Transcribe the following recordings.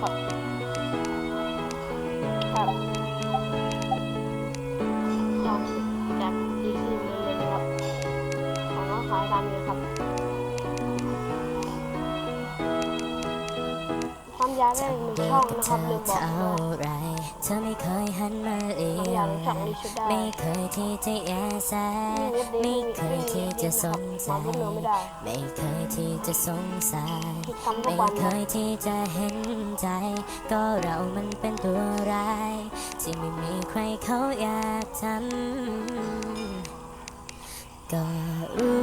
ครับครับลองจากดีซีเลยนะครับของน้องขายตามนี้ครับความยาวได้หนึ่งช่องนะครับลืมบอกเท่าด้วยเธอไม่เคยหันมาเลี้ความยงไม่เคยที่จะแยแสไม่เคย จะสนใจมาที่เนื้อไม่เคยที่จะสงสารคิดทำทุกไม่เคยที่จะเห็นใจ ก็เรามันเป็นตัวร้ายที่ไม่มีใครเขาอยากทำก็รู้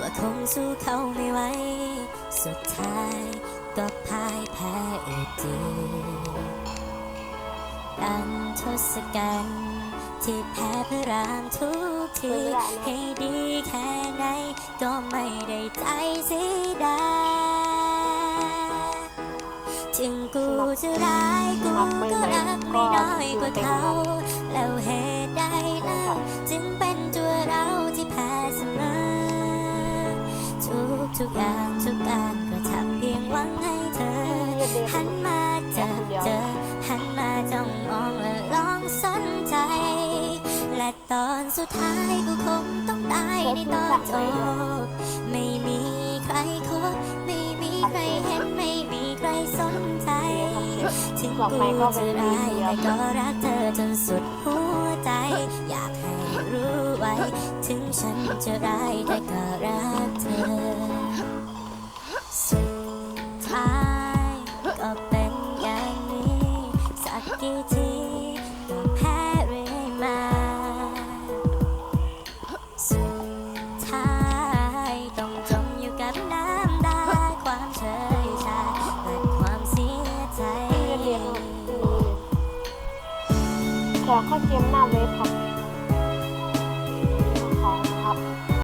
ว่าคงสู้เขาไม่ไหวสุดท้ายก็พ่ายแพ้อีกทีดันทศกัณฐ์ ที่แพ้พระรามทุกที ให้ดีแค่ไหน ก็ไม่ได้ใจเสียดายถึงกูจะร้ายกูก็รักไม่น้อยกว่าเขา แล้วเหตุใดล่ะจึงเป็นตัวเราที่แพ้เสมอ ทุกทุกอย่างทุกการกระทำเพียงหวังให้เธอ หันมาเจอเจอหันมาจ้องมองและลองสนใจ และตอนสุดท้ายก็คงต้องตายในตอนจบไม่มีใครคบไม่มีใครเห็นไม่มีใครสนใจถึงกูจะร้ายแต่ก็รักเธอจนสุดหัวใจ อยากให้รู้ไว้ ถึงฉันจะร้ายแต่ก็รักเธอ สุดท้ายก็เป็นอย่างนี้สักกี่ที ใจเรียนเรียนแข่งข้อเกมหน้าเวฟครับ